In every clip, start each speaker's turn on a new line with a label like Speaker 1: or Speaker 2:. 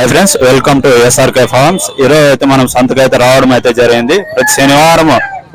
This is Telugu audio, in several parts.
Speaker 1: Hi friends welcome to SRK farms ఈరోజు అయితే మనం సంతకు అయితే రావడం అయితే జరిగింది. ప్రతి శనివారం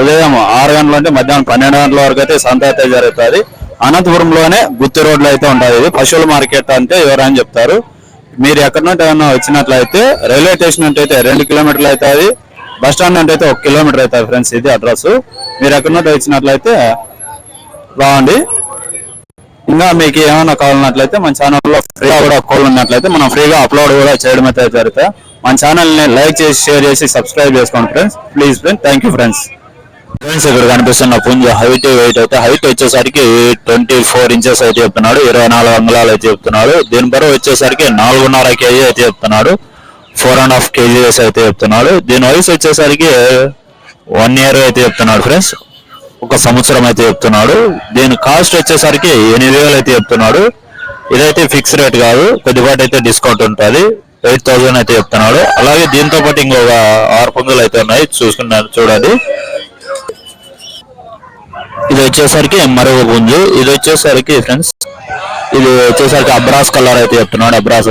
Speaker 1: ఉదయం ఆరు గంటల నుండి మధ్యాహ్నం పన్నెండు గంటల వరకు అయితే సంత అయితే జరుగుతుంది. అనంతపురంలోనే గుత్తి రోడ్లో అయితే ఉంటుంది ఇది. పశువుల మార్కెట్ అంటే ఎవరైనా చెప్తారు. మీరు ఎక్కడి నుండి ఏమైనా వచ్చినట్లయితే రైల్వే స్టేషన్ అంటే అయితే రెండు కిలోమీటర్లు అవుతుంది. బస్ స్టాండ్ అంటే అయితే ఒక కిలోమీటర్ అవుతుంది ఫ్రెండ్స్ ఇది అడ్రస్ మీరు ఎక్కడి నుండి వచ్చినట్లయితే రావండి ఇంకా మీకు ఏమైనా కావాలన్నట్లయితే మన ఛానల్లో ఫ్రీగా కూడా కోల్ ఉన్నట్లయితే మనం ఫ్రీగా అప్లోడ్ కూడా చేయడం అయితే జరుగుతుంది. మన ఛానల్ని లైక్ చేసి షేర్ చేసి సబ్స్క్రైబ్ చేసుకోండి friends please friends thank you friends friends ఇక్కడ కనిపిస్తున్న పుంజ హైట్ వెయిట్ అయితే హైట్ వచ్చేసరికి ట్వంటీ ఫోర్ ఇంచెస్ అయితే చెప్తున్నాడు. ఇరవై నాలుగు అంగుళాలు అయితే చెప్తున్నాడు. దీని బరువు వచ్చేసరికి నాలుగున్నర కేజీ అయితే చెప్తున్నాడు. ఫోర్ అండ్ హాఫ్ కేజీస్ అయితే చెప్తున్నాడు. దీని వయసు వచ్చేసరికి వన్ ఇయర్ అయితే చెప్తున్నాడు ఫ్రెండ్స్ ఒక సంవత్సరం అయితే చెప్తున్నాడు. దీని కాస్ట్ వచ్చేసరికి ఎనిమిది వేలు అయితే చెప్తున్నాడు. ఇదైతే ఫిక్స్ రేట్ కాదు. కొద్దిపాటు అయితే డిస్కౌంట్ ఉంటుంది. ఎయిట్ థౌసండ్ అయితే చెప్తున్నాడు. అలాగే దీంతో పాటు ఇంకొక ఆరు పుంజులు అయితే ఉన్నాయి. చూసుకున్నారు చూడండి. ఇది వచ్చేసరికి మరొక పుంజు. ఇది వచ్చేసరికి ఫ్రెండ్స్ ఇది వచ్చేసరికి అబ్రాస్ కలర్ అయితే చెప్తున్నాడు. అబ్రాస్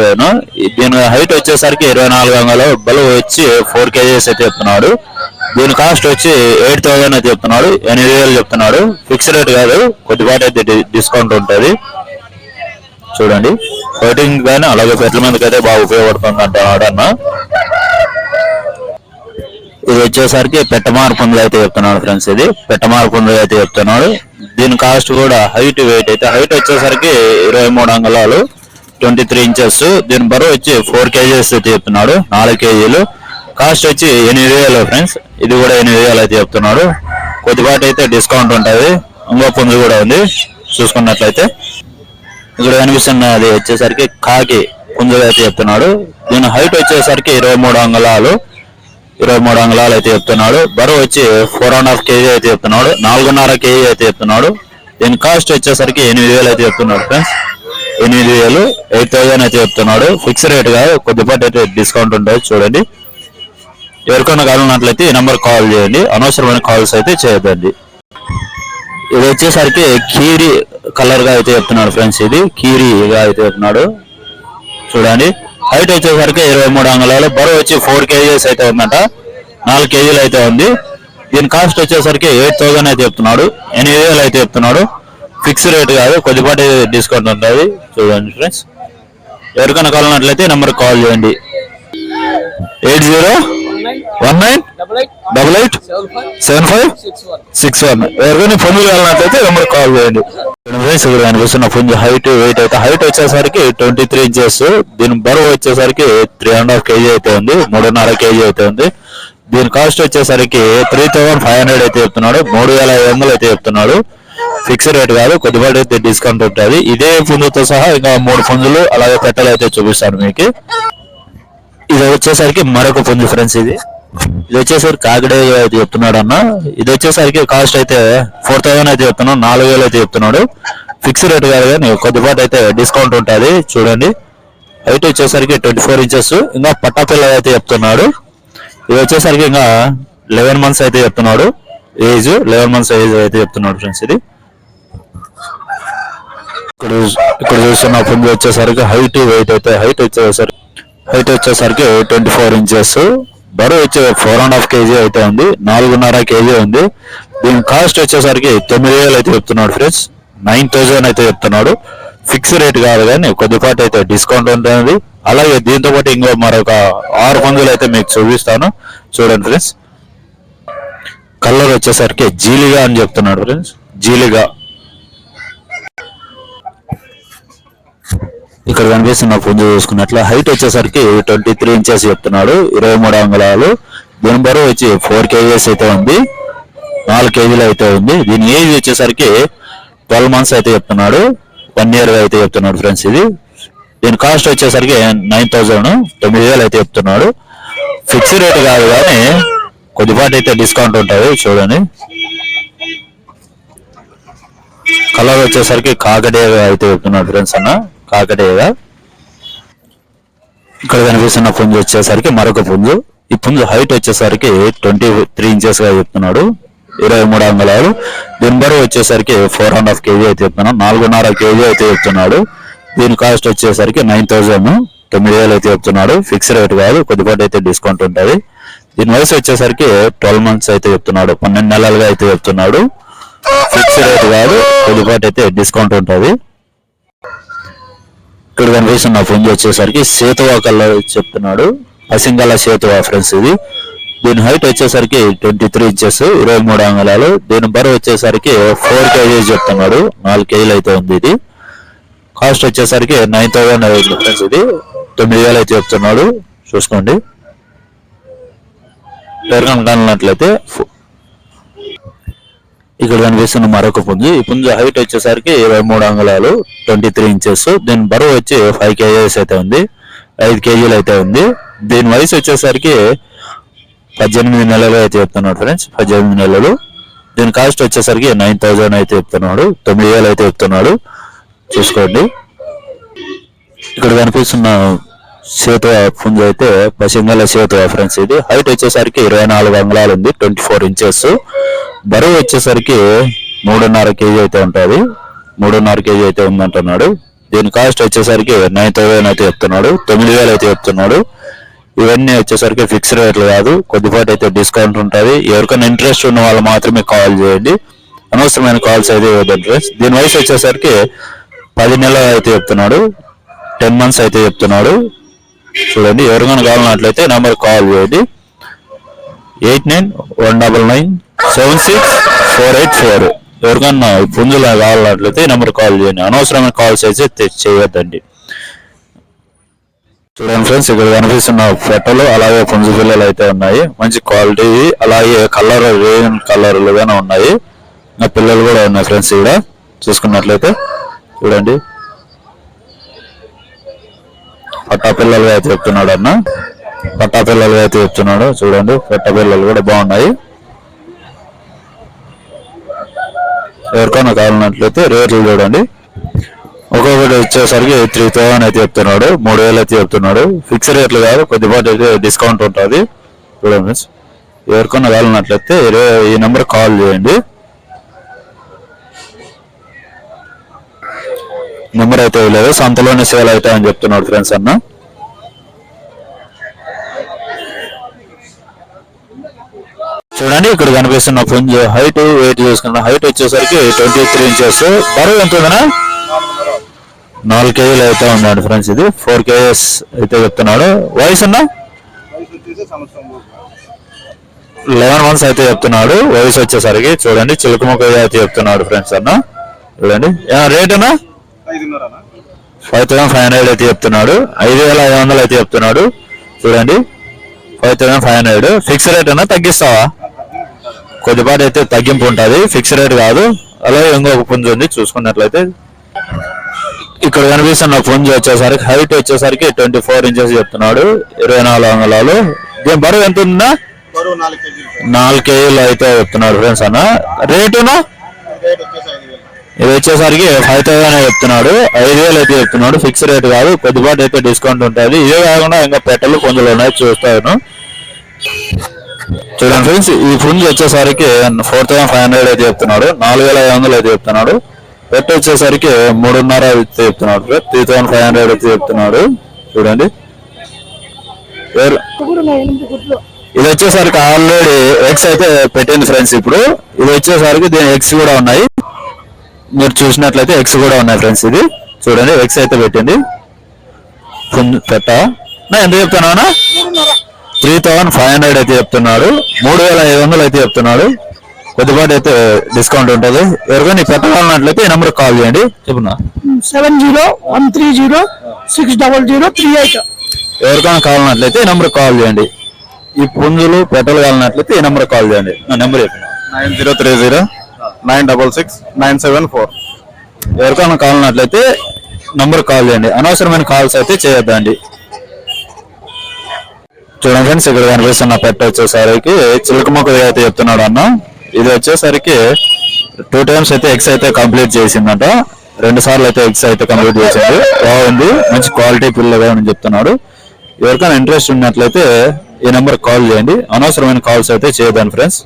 Speaker 1: దీని హైట్ వచ్చేసరికి ఇరవై నాలుగు వందలు బలువు వచ్చి ఫోర్ కేజీస్ అయితే చెప్తున్నాడు. దీని కాస్ట్ వచ్చి ఎయిట్ థౌసండ్ అయితే చెప్తున్నాడు. ఎనిమిది వేలు చెప్తున్నాడు. ఫిక్స్ రేట్ కాదు. కొద్దిపాటి అయితే డి- డిస్కౌంట్ ఉంటుంది. చూడండి. ఫైటింగ్ కానీ అలాగే పెట్ల మీదకి అయితే బాగా ఉపయోగపడుతుంది అంటున్నాడు అన్న ఇది వచ్చేసరికి పెట్టమార్ పుంజులు అయితే చెప్తున్నాడు ఫ్రెండ్స్ ఇది. పెట్టమార్ పుంజులు అయితే చెప్తున్నాడు. దీని కాస్ట్ కూడా హైట్ వెయిట్ అయితే హైట్ వచ్చేసరికి ఇరవై మూడు అంగుళాలు ట్వంటీ త్రీ ఇంచెస్ దీని బరువు వచ్చి ఫోర్ కేజీస్ అయితే చెప్తున్నాడు. నాలుగు కేజీలు. కాస్ట్ వచ్చి ఎనిమిది వేలు ఫ్రెండ్స్. ఇది కూడా ఎనిమిది వేలు అయితే చెప్తున్నాడు. కొద్దిపాటి అయితే డిస్కౌంట్ ఉంటుంది. ఇంకో పుంజు కూడా ఉంది. చూసుకున్నట్లయితే. ఇక్కడ కనిపిస్తున్నది వచ్చేసరికి కాకి పుంజులు అయితే చెప్తున్నాడు. దీని హైట్ వచ్చేసరికి ఇరవై మూడు అంగుళాలు. ఇరవై మూడు అంగుళాలు అయితే చెప్తున్నాడు. బరువు వచ్చి ఫోర్ అండ్ హాఫ్ కేజీ అయితే చెప్తున్నాడు. నాలుగున్నర కేజీ అయితే చెప్తున్నాడు. దీని కాస్ట్ వచ్చేసరికి ఎనిమిది వేలు అయితే చెప్తున్నాడు ఫ్రెండ్స్. ఎనిమిది వేలు ఎయిట్ థౌసండ్ అయితే చెప్తున్నాడు. ఫిక్స్ రేట్ కాదు. కొద్దిపాటి అయితే డిస్కౌంట్ ఉంటుంది. చూడండి. ఎవరికైనా కావాలన్నట్లయితే ఈ నెంబర్ కాల్ చేయండి. అనవసరమైన కాల్స్ అయితే చేయదండి ఇది వచ్చేసరికి కీరి కలర్గా అయితే చెప్తున్నాడు ఫ్రెండ్స్ ఇది. కీరిగా అయితే చెప్తున్నాడు. చూడండి. హైట్ వచ్చేసరికి ఇరవై మూడు అంగుళాలు. బరువు వచ్చి ఫోర్ కేజీస్ అయితే ఉందంట. నాలుగు కేజీలు అయితే ఉంది. దీని కాస్ట్ వచ్చేసరికి ఎయిట్ థౌసండ్ అయితే చెప్తున్నాడు. ఎనిమిది వేలు అయితే చెప్తున్నాడు. ఫిక్స్ రేట్ కాదు కొద్దిపాటి డిస్కౌంట్ ఉంటుంది. చూడండి ఫ్రెండ్స్. ఎవరికైనా కావాలన్నట్లయితే నెంబర్ కాల్ చేయండి. Eight zero one nine
Speaker 2: double eight seven five six one
Speaker 1: ఎవరికైనా పుంజు కావాలన్నట్లయితే నెంబర్ కాల్ చేయండి. ఇక్కడ కనిపిస్తున్న పుంజు హైట్ వెయిట్ అయితే హైట్ వచ్చేసరికి ట్వంటీ త్రీ ఇంచెస్ దీని బరువు వచ్చేసరికి త్రీ అండ్ హాఫ్ కేజీ అయితే ఉంది. మూడున్నర కేజీ అయితే ఉంది. దీని కాస్ట్ వచ్చేసరికి త్రీ థౌసండ్ ఫైవ్ హండ్రెడ్ అయితే చెప్తున్నాడు. మూడు వేల ఐదు వందలు అయితే చెప్తున్నాడు. ఫిక్స్డ్ రేట్ కాదు కొద్దిపాటి అయితే డిస్కౌంట్ ఉంటుంది. ఇదే పుంజుతో సహా ఇంకా మూడు పుంజులు అలాగే పెట్టలు అయితే చూపిస్తాను మీకు. ఇది వచ్చేసరికి మరొక పుంజు ఫ్రెండ్స్ ఇది. ఇది వచ్చేసరికి కాకిడే అయితే చెప్తున్నాడు అన్న. ఇది వచ్చేసరికి కాస్ట్ అయితే ఫోర్ థౌసండ్ అయితే చెప్తున్నాడు నాలుగు వేలు అయితే చెప్తున్నాడు. ఫిక్స్ రేట్ కాదు కానీ కొద్దిపాటి అయితే డిస్కౌంట్ ఉంటుంది చూడండి. హైట్ వచ్చేసరికి ట్వంటీ ఫోర్ ఇంచెస్ ఇంకా పట్టాపిల్ల అయితే చెప్తున్నాడు. ఇది వచ్చేసరికి ఇంకా లెవెన్ మంత్స్ అయితే చెప్తున్నాడు. ఏజ్ లెవెన్ మంత్స్ ఏజ్ అయితే చెప్తున్నాడు ఫ్రెండ్స్ ఇది. ఇక్కడ ఇక్కడ చూస్తున్న పుంజు వచ్చేసరికి హైట్ వెయిట్ అయితే హైట్ వచ్చేసరికి హైట్ వచ్చేసరికి ట్వంటీ ఫోర్ ఇంచెస్ బరువు వచ్చే ఫోర్ అండ్ హాఫ్ కేజీ అయితే ఉంది. నాలుగున్నర కేజీ ఉంది. దీని కాస్ట్ వచ్చేసరికి తొమ్మిది వేలు అయితే చెప్తున్నాడు ఫ్రెండ్స్. నైన్ థౌజండ్ అయితే చెప్తున్నాడు. ఫిక్స్ రేట్ కాదు కానీ కొద్దిపాటి అయితే డిస్కౌంట్ ఉంటుంది. అలాగే దీంతో పాటు ఇంకో మరొక ఆరు పందులు అయితే మీకు చూపిస్తాను. చూడండి ఫ్రెండ్స్. కలర్ వచ్చేసరికి జీలిగా అని చెప్తున్నాడు ఫ్రెండ్స్. జీలిగా. ఇక్కడ కనిపిస్తున్న పుంజ చూసుకున్నట్లు. హైట్ వచ్చేసరికి ట్వంటీ త్రీ ఇంచెస్ చెప్తున్నాడు. ఇరవై మూడు అంగుళాలు. దీని బరువు వచ్చి ఫోర్ కేజీస్ అయితే ఉంది. నాలుగు కేజీలు అయితే ఉంది. దీని ఏజ్ వచ్చేసరికి ట్వెల్వ్ మంత్స్ అయితే చెప్తున్నాడు. వన్ ఇయర్ అయితే చెప్తున్నాడు ఫ్రెండ్స్ ఇది. దీని కాస్ట్ వచ్చేసరికి నైన్ థౌజండ్ తొమ్మిది వేలు అయితే చెప్తున్నాడు. ఫిక్స్ రేట్ కాదు కానీ కొద్దిపాటి అయితే డిస్కౌంట్ ఉంటుంది చూడండి. కలర్ వచ్చేసరికి కాకడేగా అయితే చెప్తున్నాడు ఫ్రెండ్స్ అన్న. కాకటేయగా ఇక్కడ కనిపిస్తున్న పుంజు వచ్చేసరికి మరొక పుంజు. ఈ పుంజు హైట్ వచ్చేసరికి ట్వంటీ త్రీ ఇంచెస్గా చెప్తున్నాడు. ఇరవై మూడు అంగుళాలు దీని బరువు వచ్చేసరికి ఫోర్ అండ్ హాఫ్ కేజీ అయితే చెప్తున్నాడు. నాలుగున్నర కేజీ అయితే చెప్తున్నాడు. దీని కాస్ట్ వచ్చేసరికి నైన్ థౌసండ్ తొమ్మిది వేలు అయితే చెప్తున్నాడు. ఫిక్స్ రేట్ కాదు కొద్దిపాటు అయితే డిస్కౌంట్ ఉంటుంది. దీని వయసు వచ్చేసరికి ట్వెల్వ్ మంత్స్ అయితే చెప్తున్నాడు. పన్నెండు నెలలుగా అయితే చెప్తున్నాడు. ఫిక్స్ రేట్ కాదు కొద్దిపాటు అయితే డిస్కౌంట్ ఉంటుంది. ఇక్కడ కనిపిస్తున్న ఫోన్ వచ్చేసరికి సేతువా కలర్ చెప్తున్నాడు. అసింగల సేతువా ఫ్రెండ్స్ ఇది. దీని హైట్ వచ్చేసరికి ట్వంటీ త్రీ ఇంచెస్ ఇరవై మూడు అంగుళాలు. దీని బరువు వచ్చేసరికి ఫోర్ కేజీస్ చెప్తున్నాడు. నాలుగు కేజీలు అయితే ఉంది ఇది. కాస్ట్ వచ్చేసరికి నైన్ థౌసండ్ అవుతుంది ఫ్రెండ్స్ ఇది. తొమ్మిది వేలు అయితే చెప్తున్నాడు. చూసుకోండి. పేర్కొనట్లయితే ఇక్కడ కనిపిస్తున్న మరొక పుంజు. ఈ పుంజు హైట్ వచ్చేసరికి ఇరవై మూడు అంగుళాలు ట్వంటీ త్రీ ఇంచెస్ దీని బరువు వచ్చి ఫైవ్ కేజీస్ అయితే ఉంది. ఐదు కేజీలు అయితే ఉంది. దీని వయసు వచ్చేసరికి పద్దెనిమిది నెలలు అయితే చెప్తున్నాడు ఫ్రెండ్స్ పద్దెనిమిది నెలలు. దీని కాస్ట్ వచ్చేసరికి నైన్ థౌజండ్ అయితే చెప్తున్నాడు. తొమ్మిది వేలు అయితే చెప్తున్నాడు. చూసుకోండి. ఇక్కడ కనిపిస్తున్న సేతు పుంజు అయితే పసింగల సేతు ఫ్రెండ్స్ ఇది. హైట్ వచ్చేసరికి ఇరవై నాలుగు అంగుళాలు ఉంది ట్వంటీ ఫోర్ ఇంచెస్ బరువు వచ్చేసరికి మూడున్నర కేజీ అయితే ఉంటుంది. మూడున్నర కేజీ అయితే ఉందంటున్నాడు. దీని కాస్ట్ వచ్చేసరికి నైన్ థౌసండ్ అయితే చెప్తున్నాడు. తొమ్మిది వేలు అయితే చెప్తున్నాడు. ఇవన్నీ వచ్చేసరికి ఫిక్స్ రేట్లు కాదు. కొద్దిపాటి అయితే డిస్కౌంట్ ఉంటుంది. ఎవరికైనా ఇంట్రెస్ట్ ఉన్న వాళ్ళు మాత్రమే కాల్ చేయండి. అనవసరమైన కాల్స్ అయితే ఇవ్వద్దు ఫ్రెండ్స్ దీని వయసు వచ్చేసరికి పది నెలలు అయితే చెప్తున్నాడు. టెన్ మంత్స్ అయితే చెప్తున్నాడు. చూడండి ఎవరికైనా కావాలన్నట్లయితే నెంబర్ కాల్ చేయండి. Eight nine one double nine seven six four eight four. ఎవరికన్నా పుంజులు కావాలన్నట్లయితే నెంబర్ కాల్ చేయండి. అనవసరమైన కాల్స్ అయితే చేయొద్దండి. చూడండి ఫ్రెండ్స్ ఇక్కడ కనిపిస్తున్న ఫోటోలు అలాగే పుంజు పిల్లలు అయితే ఉన్నాయి. మంచి క్వాలిటీ అలాగే కలర్ రేన్ కలర్లుగానే ఉన్నాయి. ఇంకా పిల్లలు కూడా ఉన్నాయి ఫ్రెండ్స్ ఇక్కడ. చూసుకున్నట్లయితే చూడండి. పట్టాపిల్లలుగా అయితే చెప్తున్నాడు అన్న పట్టా పిల్లలు అయితే చెప్తున్నాడు. చూడండి పట్ట పిల్లలు కూడా బాగున్నాయి. ఎవరికైనా కావాలన్నట్లయితే రేట్లు చూడండి. ఒక్కొక్కటి వచ్చేసరికి త్రీ థౌసండ్ అయితే చెప్తున్నాడు. మూడు వేలు అయితే చెప్తున్నాడు. ఫిక్స్ రేట్లు కాదు కొద్దిపాటి అయితే డిస్కౌంట్ ఉంటుంది. చూడండి ఫ్రెండ్స్. ఎవరికైనా కావాలన్నట్లయితే ఈ నెంబర్ కాల్ చేయండి. నెంబర్ అయితే లేదు సంతలోనే సేల్ అవుతాయని చెప్తున్నాడు ఫ్రెండ్స్ అన్న. చూడండి ఇక్కడ కనిపిస్తున్న పుంజ్ హైట్ వెయిట్ చూసుకున్న హైట్ వచ్చేసరికి ట్వంటీ త్రీ ఇంచెస్ బరువు ఎంత ఉందనా నాలుగు కేజీలు అయితే ఉన్నాడు ఫ్రెండ్స్ ఇది. ఫోర్ కేజీస్ అయితే చెప్తున్నాడు. వయసు అన్నా? లెవెన్ మంత్స్ అయితే చెప్తున్నాడు. వయసు వచ్చేసరికి చూడండి చిలుకముఖ అయితే చెప్తున్నాడు ఫ్రెండ్స్ అన్న. చూడండి. రేట్ అన్నా? ఫైవ్ థౌసండ్ ఫైవ్ హండ్రెడ్ అయితే చెప్తున్నాడు. ఐదు వేల ఐదు వందలు అయితే చెప్తున్నాడు. చూడండి. Five thousand five hundred. Fix rate అన్నా తగ్గిస్తావా? కొద్దిపాటి అయితే తగ్గింపు ఉంటుంది. ఫిక్స్ రేట్ కాదు. అలాగే ఇంకొక పుంజు ఉంది. చూసుకున్నట్లయితే ఇక్కడ కనిపిస్తున్న పుంజు వచ్చేసరికి హైట్ వచ్చేసరికి ట్వంటీ ఫోర్ ఇంచెస్ చెప్తున్నాడు. ఇరవై నాలుగు అంగుళాలు. దీని బరువు ఎంత ఉందా.
Speaker 2: నాలుగు కేజీలు.
Speaker 1: అయితే చెప్తున్నాడు ఫ్రెండ్స్ అన్న. రేటునా
Speaker 2: రేట్ వచ్చేసి ఐదు వేలు
Speaker 1: ఇది వచ్చేసరికి ఫైవ్ థౌసండ్ చెప్తున్నాడు. ఐదు వేలు అయితే చెప్తున్నాడు. ఫిక్స్ రేట్ కాదు. కొద్దిపాటు అయితే డిస్కౌంట్ ఉంటుంది. ఇవే కాకుండా ఇంకా పెట్టలు పుంజులు ఉన్నాయి చూస్తాను. చూడండి ఫ్రెండ్స్ ఈ పుంజు వచ్చేసరికి ఫోర్ థౌసండ్ ఫైవ్ హండ్రెడ్ అయితే చెప్తున్నాడు. నాలుగు వేల ఐదు వందలు అయితే చెప్తున్నాడు. పెట్ట వచ్చేసరికి మూడున్నర అయితే చెప్తున్నాడు. త్రీ థౌసండ్ ఫైవ్ హండ్రెడ్ అయితే చెప్తున్నాడు. చూడండి. ఇది వచ్చేసరికి ఆల్రెడీ ఎక్స్ అయితే పెట్టింది ఫ్రెండ్స్ ఇప్పుడు. ఇది వచ్చేసరికి దీని ఎక్స్ కూడా ఉన్నాయి. మీరు చూసినట్లయితే ఎక్స్ కూడా ఉన్నాయి ఫ్రెండ్స్ ఇది. చూడండి ఎక్స్ అయితే పెట్టింది. పుంజు పెట్ట. నా ఎంత చెప్తున్నానా త్రీ థౌసండ్ ఫైవ్ హండ్రెడ్ అయితే చెప్తున్నాడు. మూడు వేల ఐదు వందలు అయితే చెప్తున్నాడు. కొద్దిపాటి అయితే డిస్కౌంట్ ఉంటుంది. ఎవరికైనా పెట్టాలన్నట్లయితే ఈ నెంబర్ కాల్ చేయండి. చెప్పున్నా
Speaker 3: seven zero one three zero six double zero three eight
Speaker 1: ఎవరికైనా కావాలన్నట్లయితే ఈ నెంబర్ కాల్ చేయండి. ఈ పుంజులు పెట్టలు కావాలన్నట్లయితే ఈ నెంబర్ కాల్ చేయండి. నా నెంబర్ చెప్పిన
Speaker 2: nine zero three zero nine double six nine seven four
Speaker 1: ఎవరికైనా కావాలన్నట్లయితే నంబర్ కాల్ చేయండి. అనవసరమైన కాల్స్ అయితే చేయొద్దండి. చూడండి ఫ్రెండ్స్ ఇక్కడ కనిపిస్తున్న పెట్ట వచ్చేసరికి చిలుక మొక్కది అయితే చెప్తున్నాడు అన్న. ఇది వచ్చేసరికి టూ టైమ్స్ అయితే ఎగ్స్ అయితే కంప్లీట్ చేసిందంట. రెండు సార్లు అయితే ఎగ్స్ అయితే కంప్లీట్ చేసింది. బాగుంది. మంచి క్వాలిటీ పిల్లగా అని చెప్తున్నాడు. ఎవరికైనా ఇంట్రెస్ట్ ఉన్నట్లయితే ఈ నెంబర్ కాల్ చేయండి. అనవసరమైన కాల్స్ అయితే చేయొద్దండి ఫ్రెండ్స్.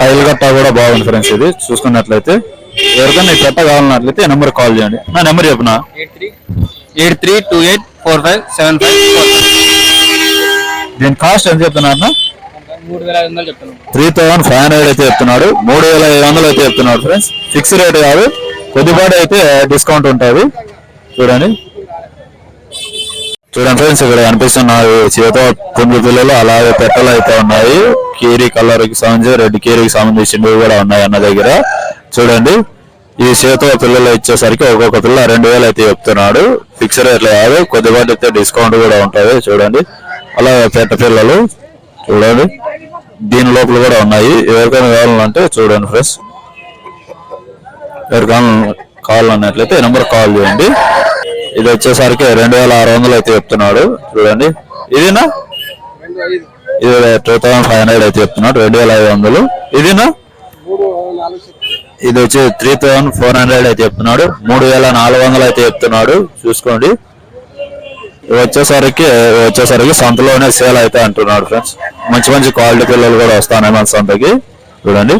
Speaker 1: టైల్ గట్టా కూడా బాగుంది ఫ్రెండ్స్ ఇది. చూసుకున్నట్లయితే ఎవరికైనా ఈ పెట్ట కావాలన్నట్లయితే ఈ నెంబర్ కాల్ చేయండి. నా number చెప్పునా?
Speaker 4: Eight three
Speaker 2: two eight four five seven five
Speaker 1: దీని కాస్ట్ ఎంత చెప్తున్నారు త్రీ థౌసండ్ ఫైవ్ హండ్రెడ్ అయితే చెప్తున్నాడు. మూడు వేల ఐదు వందలు అయితే చెప్తున్నాడు ఫ్రెండ్స్. ఫిక్స్ రేట్ కాదు. కొద్దిపాటి అయితే డిస్కౌంట్ ఉంటుంది. చూడండి. చూడండి ఫ్రెండ్స్ ఇక్కడ కనిపిస్తున్నాయి చేత కొన్ని పిల్లలు అలాగే పెట్టలు అయితే ఉన్నాయి. కీరీ కలర్కి సంబంధించి రెడ్ కీరికి సంబంధించినవి కూడా ఉన్నాయి అన్న దగ్గర. చూడండి. ఈ చేత పిల్లలు ఇచ్చేసరికి ఒక్కొక్క పిల్ల రెండు వేలు అయితే చెప్తున్నాడు. ఫిక్స్ రేట్లు కాదు కొద్దిపాటి అయితే డిస్కౌంట్ కూడా ఉంటుంది. చూడండి. అలాగే పెట్ట పిల్లలు చూడండి. దీని లోపల కూడా ఉన్నాయి. ఎవరికైనా కావాలంటే చూడండి ఫ్రెండ్స్ ఎవరికైనా కావాలన్నట్లయితే ఈ నెంబర్ కాల్ చేయండి. ఇది వచ్చేసరికి రెండు వేల ఆరు వందలు అయితే చెప్తున్నాడు. చూడండి. ఇదినా? ఇది టూ థౌసండ్ ఫైవ్ హండ్రెడ్ అయితే చెప్తున్నాడు. రెండు వేల ఐదు వందలు. ఇదినా? ఇది వచ్చి త్రీ థౌసండ్ ఫోర్ హండ్రెడ్ అయితే చెప్తున్నాడు. మూడు వేల నాలుగు వందలు అయితే చెప్తున్నాడు. చూసుకోండి. వచ్చేసరికి వచ్చేసరికి సంతలోనే సేల్ అయితే అంటున్నాడు ఫ్రెండ్స్. మంచి మంచి క్వాలిటీ పిల్లలు కూడా వస్తాయి మన సంతకి. చూడండి.